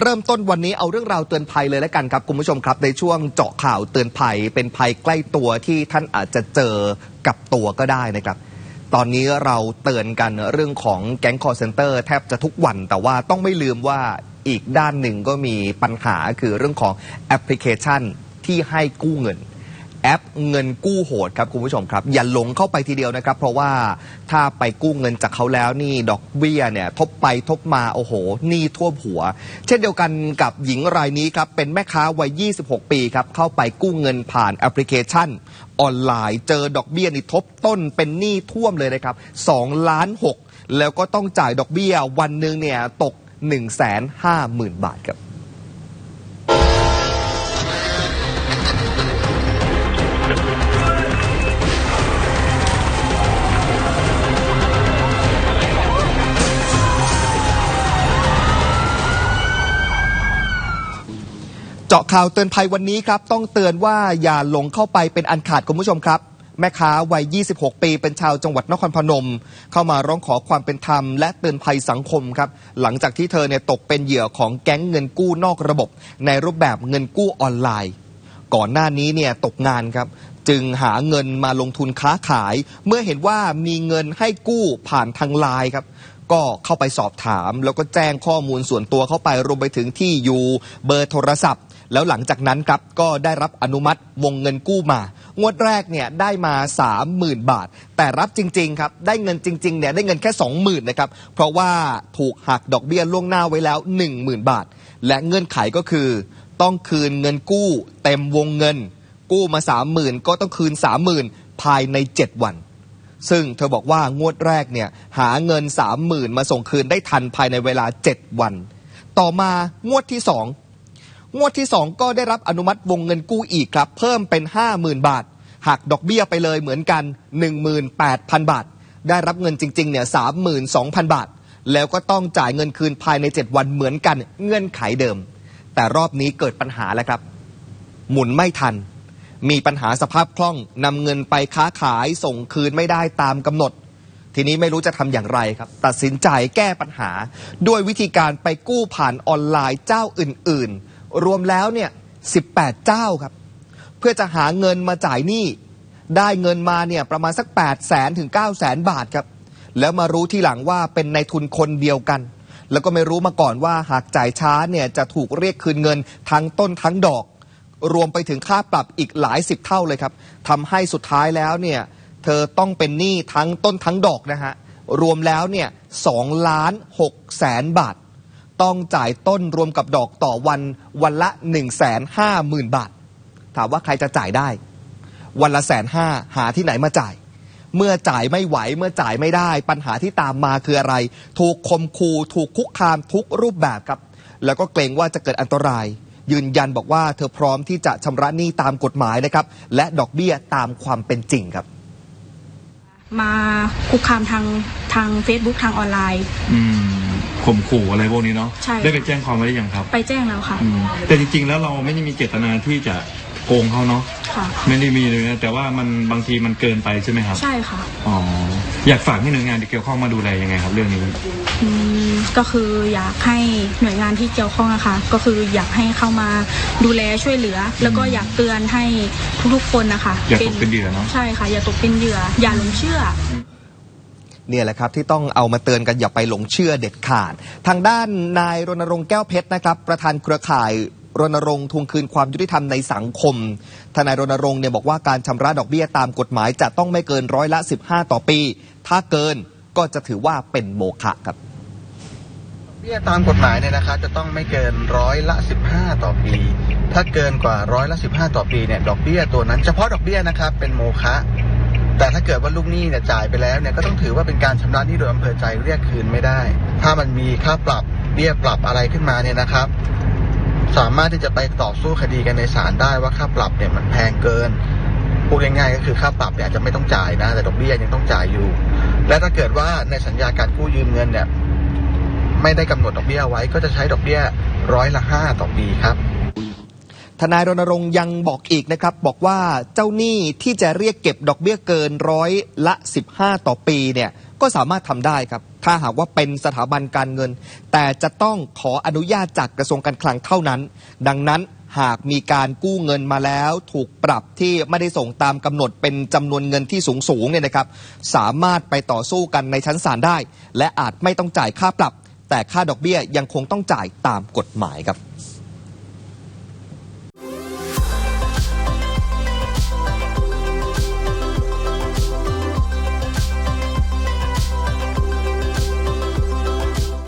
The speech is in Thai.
เริ่มต้นวันนี้เอาเรื่องราวเตือนภัยเลยแล้วกันครับคุณผู้ชมครับ ในช่วงเจาะข่าวเตือนภัย เป็นภัยใกล้ตัวที่ท่านอาจจะเจอกับตัวก็ได้นะครับ ตอนนี้เราเตือนกันเรื่องของแก๊งคอร์เซนเตอร์แทบจะทุกวัน แต่ว่าต้องไม่ลืมว่าอีกด้านหนึ่งก็มีปัญหาคือเรื่องของแอปพลิเคชันที่ให้กู้เงิน แอปเงินกู้โหดครับคุณผู้ชมครับ อย่าหลงเข้าไปทีเดียวนะครับ เพราะว่าถ้าไปกู้เงินจากเขาแล้วนี่ดอกเบี้ยเนี่ยทบไปทบมาโอ้โหหนี่ท่วมหัว เช่นเดียวกันกับหญิงรายนี้ครับเป็นแม่ค้าวัย 26 ปีครับเข้าไปกู้เงินผ่านแอปพลิเคชันออนไลน์ เจอดอกเบี้ยนี่ทบต้นเป็นหนี้ท่วมเลยนะครับ2ล้าน6แล้วก็ต้องจ่ายดอกเบี้ยวันหนึ่งเนี่ยตก 1 5 0 0 0 0บาทครับ เจาะข่าวเตือนภัยวันนี้ครับ ต้องเตือนว่าอย่าหลงเข้าไปเป็นอันขาดคุณผู้ชมครับ แม่ค้าวัย 26 ปี เป็นชาวจังหวัดนครพนม เข้ามาร้องขอความเป็นธรรม และเตือนภัยสังคมครับ หลังจากที่เธอเนี่ยตกเป็นเหยื่อของแก๊งเงินกู้นอกระบบ ในรูปแบบเงินกู้ออนไลน์ ก่อนหน้านี้เนี่ยตกงานครับ จึงหาเงินมาลงทุนค้าขาย เมื่อเห็นว่ามีเงินให้กู้ผ่านทางไลน์ครับก็เข้าไปสอบถาม แล้วก็แจ้งข้อมูลส่วนตัวเข้าไปรวมไปถึงที่อยู่เบอร์โทรศัพท์ แล้วหลังจากนั้นครับก็ได้รับอนุมัติวงเงินกู้มา งวดแรกเนี่ยได้มา 30,000 บาท แต่รับจริงๆครับได้เงินจริงๆเนี่ยได้เงินแค่ 20,000นะครับเพราะว่าถูกหักดอกเบี้ยล่วงหน้าไว้แล้ว 10,000 บาท และเงื่อนไขก็คือ ต้องคืนเงินกู้เต็มวงเงิน กู้มา 30,000 ก็ต้องคืน 30,000 ภายใน 7 วันซึ่งเธอบอกว่างวดแรกเนี่ยหาเงิน 30,000 มาส่งคืนได้ทันภายในเวลา 7 วัน ต่อมางวดที่ 2 งวดที่ 2 ก็ได้รับอนุมัติวงเงินกู้อีกครับ เพิ่มเป็น 50,000 บาทหักดอกเบี้ยไปเลยเหมือนกัน 18,000 บาท ได้รับเงินจริง ๆ เนี่ย 32,000 บาท แล้วก็ต้องจ่ายเงินคืนภายใน 7 วันเหมือนกัน เงื่อนไขเดิม แต่รอบนี้เกิดปัญหาแล้วครับ หมุนไม่ทัน มีปัญหาสภาพคล่องนำเงินไปค้าขายส่งคืนไม่ได้ตามกำหนด ทีนี้ไม่รู้จะทำอย่างไรครับ ตัดสินใจแก้ปัญหา ด้วยวิธีการไปกู้ผ่านออนไลน์เจ้าอื่น ๆ รวมแล้วเนี่ย18เจ้าครับ เพื่อจะหาเงินมาจ่ายหนี้ได้เงินมาเนี่ยประมาณสัก8แสนถึง9แสนบาทครับ แล้วมารู้ทีหลังว่าเป็นนายทุนคนเดียวกัน แล้วก็ไม่รู้มาก่อนว่าหากจ่ายช้าเนี่ยจะถูกเรียกคืนเงินทั้งต้นทั้งดอก รวมไปถึงค่าปรับอีกหลายสิบเท่าเลยครับทำให้สุดท้ายแล้วเนี่ยเธอต้องเป็นหนี้ทั้งต้นทั้งดอกนะฮะรวมแล้วเนี่ยสองล้านหกแสนบาท ต้องจ่ายต้นรวมกับดอกต่อวันวันละ1นึ่งแสนห้าหมื่นบาท ถามว่าใครจะจ่ายได้ วันละแสนห้าหาที่ไหนมาจ่าย เมื่อจ่ายไม่ไหวเมื่อจ่ายไม่ได้ ปัญหาที่ตามมาคืออะไร ถูกคมคูถูกคุกคามทุกรูปแบบครับ แล้วก็เกรงว่าจะเกิดอันตราย ยืนยันบอกว่าเธอพร้อมที่จะชำระหนี้ตามกฎหมายนะครับ และดอกเบี้ยตามความเป็นจริงครับมาคุกคามทางทาง Facebook ทางออนไลน์อืม ข่มขู่อะไรพวกนี้เนาะใช่ ได้ไปแจ้งความไว้หรือยังครับไปแจ้งแล้วค่ะอืมแต่จริงๆแล้วเราไม่ได้มีเจตนาที่จะโกงเขาเนาะค่ะ ไม่ได้มีเลยนะแต่ว่ามันบางทีมันเกินไปใช่ไหมครับใช่ค่ะอ๋ออยากฝากให้หน่วยงานที่เกี่ยวข้องมาดูแลยังไงครับ เรื่องนี้ อืมก็คืออยากให้หน่วยงานที่เกี่ยวข้องอะค่ะก็คืออยากให้เข้ามาดูแลช่วยเหลือ แล้วก็อยากเตือนให้ทุกๆคนนะคะอย่าตกเป็นเหยื่อเนาะใช่ค่ะ อย่าตกเป็นเหยื่อ อย่าหลงเชื่อ เนี่ยแหละครับที่ต้องเอามาเตือนกันอย่าไปหลงเชื่อเด็ดขาด ทางด้านนายรณรงค์แก้วเพชรนะครับ ประธานเครือข่ายรณรงค์ทวงคืนความยุติธรรมในสังคม ทนายรณรงค์เนี่ยบอกว่าการชำระดอกเบี้ยตามกฎหมายจะต้องไม่เกินร้อยละ 15 ต่อปี ถ้าเกินก็จะถือว่าเป็นโมฆะครับเบี้ยตามกฎหมายเนี่ยนะครับจะต้องไม่เกินร้อยละ 15 ต่อปี ถ้าเกินกว่าร้อยละ 15 ต่อปีเนี่ยดอกเบี้ยตัวนั้นเฉพาะดอกเบี้ยนะครับเป็นโมฆะ แต่ถ้าเกิดว่าลูกหนี้เนี่ยจ่ายไปแล้วเนี่ยก็ต้องถือว่าเป็นการชำระหนี้โดยอำเภอใจเรียกคืนไม่ได้ ถ้ามันมีค่าปรับเบี้ยปรับอะไรขึ้นมาเนี่ยนะครับ สามารถที่จะไปต่อสู้คดีกันในศาลได้ว่าค่าปรับเนี่ยมันแพงเกินพูดง่ายๆก็คือค่าปรับเนี่ยจะไม่ต้องจ่ายนะ แต่ดอกเบี้ยยังต้องจ่ายอยู่ และถ้าเกิดว่าในสัญญาการกู้ยืมเงินเนี่ยไม่ได้กำหนดดอกเบี้ยไว้ก็จะใช้ดอกเบี้ยร้อยละห้าต่อปีครับ นายรณรงค์ยังบอกอีกนะครับ บอกว่าเจ้าหนี้ที่จะเรียกเก็บดอกเบี้ยเกินร้อยละ 15 ต่อปีเนี่ยก็สามารถทำได้ครับ ถ้าหากว่าเป็นสถาบันการเงิน แต่จะต้องขออนุญาตจากกระทรวงการคลังเท่านั้น ดังนั้นหากมีการกู้เงินมาแล้วถูกปรับที่ไม่ได้ส่งตามกำหนดเป็นจำนวนเงินที่สูงสูงๆเนี่ยนะครับ สามารถไปต่อสู้กันในชั้นศาลได้ และอาจไม่ต้องจ่ายค่าปรับ แต่ค่าดอกเบี้ยยังคงต้องจ่ายตามกฎหมายครับ